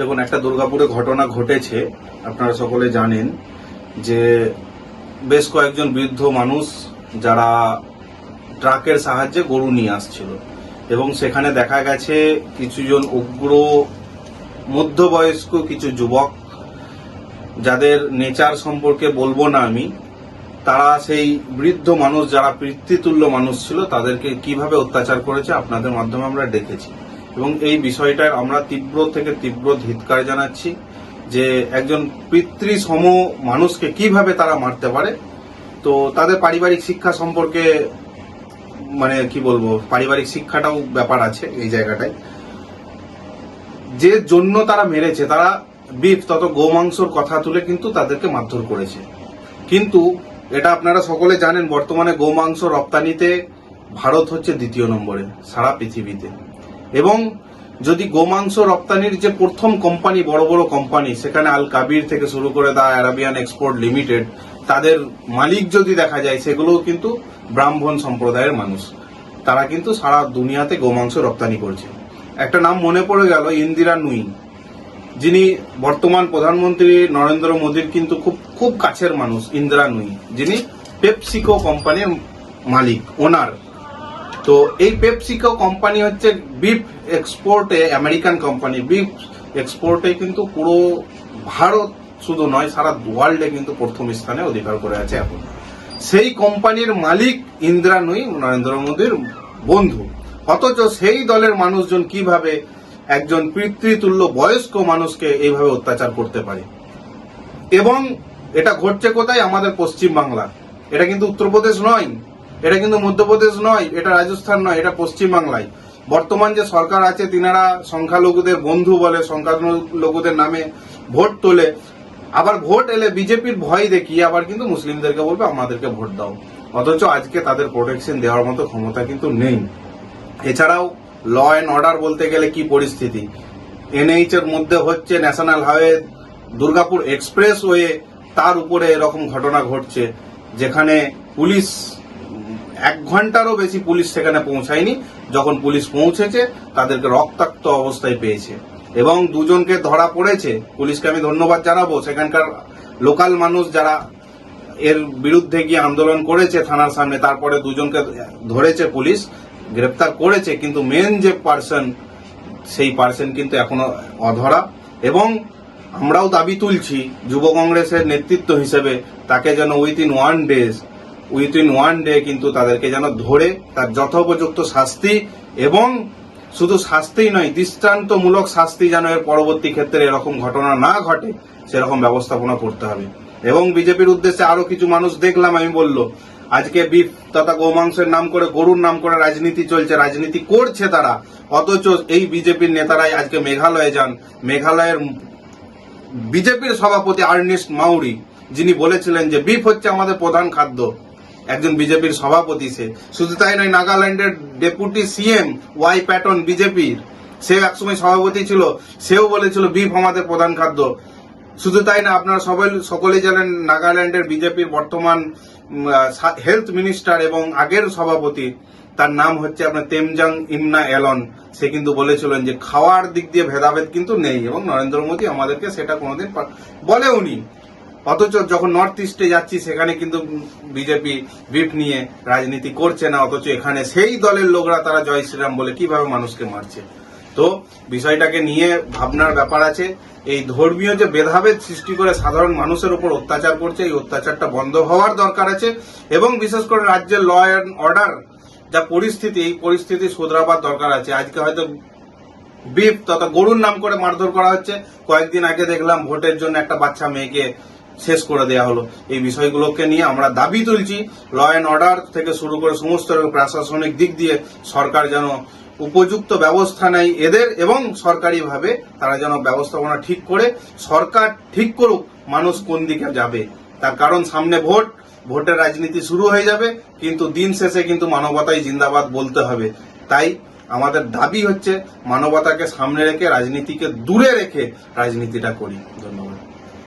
দেখুন, একটা দুর্গাপুরে ঘটনা ঘটেছে, আপনারা সকলে জানেন, যে বেশ কয়েকজন বৃদ্ধ মানুষ যারা ট্রাকের সাহায্যে গরু নিয়ে আসছিল। এবং সেখানে দেখা গেছে কিছুজন উগ্র মধ্যবয়স্ক কিছু যুবক, যাদের নেচার সম্পর্কে বলব না আমি, তারা সেই বৃদ্ধ মানুষ, যারা পিতৃতুল্য মানুষ ছিল, তাদেরকে কীভাবে অত্যাচার করেছে আপনাদের মাধ্যমে আমরা দেখেছি। এবং এই বিষয়টার আমরা তীব্র থেকে তীব্র ধিৎকার জানাচ্ছি যে একজন পিতৃ সম মানুষকে কীভাবে তারা মারতে পারে। তো তাদের পারিবারিক শিক্ষা সম্পর্কে মানে কি বলব, পারিবারিক শিক্ষাটাও ব্যাপার আছে এই জায়গাটায়। যে জন্য তারা মেরেছে, তারা বিফ তত গোমাংসর কথা তুলে কিন্তু তাদেরকে মারধর করেছে। কিন্তু এটা আপনারা সকলে জানেন, বর্তমানে গোমাংস রপ্তানিতে ভারত হচ্ছে দ্বিতীয় নম্বরে সারা পৃথিবীতে। এবং যদি গোমাংস রপ্তানির যে প্রথম কোম্পানি বড় বড় কোম্পানি সেখানে আল কাবির থেকে শুরু করে দা আরাবিয়ান এক্সপোর্ট লিমিটেড তাদের মালিক যদি দেখা যায়, সেগুলোও কিন্তু ব্রাহ্মণ সম্প্রদায়ের মানুষ। তারা কিন্তু সারা দুনিয়াতে গোমাংস রপ্তানি করছে। একটা নাম মনে পড়ে গেল, ইন্দিরা নুই। যিনি বর্তমান প্রধানমন্ত্রী নরেন্দ্র মোদীর কিন্তু খুব খুব কাছের মানুষ, ইন্দিরা নুই। যিনি পেপসিকো কোম্পানির মালিক ওনার তো এই পেপসিকো কোম্পানি হচ্ছে বিফ এক্সপোর্টে আমেরিকান কোম্পানি বিফ এক্সপোর্টে কিন্তু পুরো ভারত শুধু নয়, সারা ওয়ার্ল্ডে কিন্তু প্রথম স্থানে অধিকার করে আছে এখন। সেই কোম্পানির মালিক ইন্দিরা নুই, নরেন্দ্র মোদীর বন্ধু। অথচ সেই দলের মানুষজন কীভাবে একজন পিতৃতুল্য বয়স্ক মানুষকে এইভাবে অত্যাচার করতে পারে? এবং এটা ঘটছে কোথায়? আমাদের পশ্চিম বাংলা এটা কিন্তু উত্তরপ্রদেশ নয়। এটা কিন্তু মধ্যপ্রদেশ নয়, এটা রাজস্থান নয়, এটা পশ্চিম বাংলায় বর্তমান যে সরকার আছে, তিনারা সংখ্যালঘুদের বন্ধু বলে, সংখ্যালঘুদের নামে ভোট তোলে। আবার ভোট এলে বিজেপির ভয় দেখিয়ে আবার কিন্তু মুসলিমদেরকে বলবে, আমাদেরকে ভোট দাও। অথচ আজকে তাদের প্রোটেকশন দেওয়ার মতো ক্ষমতা কিন্তু নেই। এছাড়াও ল অ্যান্ড অর্ডার বলতে গেলে কি পরিস্থিতি? এনএইচ এর মধ্যে হচ্ছে national highway Durgapur expressway তার উপরে এরকম ঘটনা ঘটছে, যেখানে পুলিশ এক ঘন্টারও বেশি পুলিশ সেখানে পৌঁছায়নি। যখন পুলিশ পৌঁছেছে, তাদেরকে রক্তাক্ত অবস্থায় পেয়েছে। এবং দুজনকে ধরা পড়েছে। পুলিশকে আমি ধন্যবাদ জানাব। সেখানকার লোকাল মানুষ যারা এর বিরুদ্ধে গিয়ে আন্দোলন করেছে থানার সামনে, তারপরে দুজনকে ধরেছে পুলিশ, গ্রেপ্তার করেছে। কিন্তু মেন যে পার্সন সেই পার্সন কিন্তু এখনও অধরা। এবং আমরাও দাবি তুলছি, যুব কংগ্রেসের নেতৃত্ব হিসেবে, তাকে যেন within one days within one day কিন্তু তাদেরকে যেন ধরে তার যথোপযুক্ত শাস্তি এবং শুধু শাস্তি নয়, দৃষ্টান্তমূলক শাস্তি যেন এর পরবর্তী ক্ষেত্রে এরকম ঘটনা না ঘটে, সেরকম ব্যবস্থাপনা করতে হবে। এবং বিজেপির উদ্দেশ্যে আরও কিছু মানুষ দেখলাম, আমি বলল, আজকে বিফ তথা গোমাংসের নাম করে, গরুর নাম করে রাজনীতি চলছে, রাজনীতি করছে তারা, অথচ এই বিজেপির নেতারাই আজকে মেঘালয়ে যান। মেঘালয়ের বিজেপির সভাপতি আর্নিস্ট মাউরি, যিনি বলেছিলেন যে বিফ হচ্ছে আমাদের প্রধান খাদ্য। একজন বিজেপির সভাপতি সে। শুধু তাই নয়, নাগাল্যান্ডের ডেপুটি সিএম ওয়াই প্যাটন বিজেপির, সে একসময় সভাপতি ছিল, সেও বলেছিল বিফ আমাদের প্রধান খাদ্য। শুধু তাই না, আপনারা সবাই সকলেই জানেন নাগাল্যান্ডের বিজেপির বর্তমান হেলথ মিনিস্টার এবং আগের সভাপতি, তার নাম হচ্ছে আপনার তেমজাং ইমনা এলন। সে কিন্তু বলেছিলেন যে, খাওয়ার দিক দিয়ে ভেদাভেদ কিন্তু নেই এবং নরেন্দ্র মোদী আমাদেরকে সেটা কোনোদিন বলেওনি। অথচ যখন নর্থ ইস্টে যাচ্ছি, সেখানে কিন্তু বিজেপি বিপ নিয়ে রাজনীতি করছে না, অথচ এখানে সেই দলের লোকরা তারা জয় শ্রীরাম বলে কীভাবে মানুষকে মারছে। তো বিষয়টাকে নিয়ে ভাবনার ব্যাপার আছে। এই ধর্মীয় যে ভেদাভেদ সৃষ্টি করে সাধারণ মানুষের উপর অত্যাচার করছে, এই অত্যাচারটা বন্ধ হওয়ার দরকার আছে এবং বিশেষ করে রাজ্যের ল অ্যান্ড অর্ডার যা পরিস্থিতি, এই পরিস্থিতি শুধরাবার দরকার আছে। আজকে হয়তো বিপ তথা গরুর নাম করে মারধর করা হচ্ছে। কয়েকদিন আগে দেখলাম ভোটের জন্য একটা বাচ্চা মেয়েকে শেষ করে দেওয়া হলো। এই বিষয়গুলোকে নিয়ে আমরা দাবি তুলছি ল অ্যান্ড অর্ডার থেকে শুরু করে সমস্ত প্রশাসনিক দিক দিয়ে সরকার যেন উপযুক্ত ব্যবস্থা নেয় এদের এবং সরকারিভাবে তারা যেন ব্যবস্থাপনা ঠিক করে, সরকার ঠিক করুক, মানুষ কোন দিকে যাবে। তার কারণ সামনে ভোট, ভোটের রাজনীতি শুরু হয়ে যাবে, কিন্তু দিন শেষে কিন্তু মানবতাই জিন্দাবাদ বলতে হবে। তাই আমাদের দাবি হচ্ছে, মানবতাকে সামনে রেখে রাজনীতিকে দূরে রেখে রাজনীতিটা করি। ধন্যবাদ।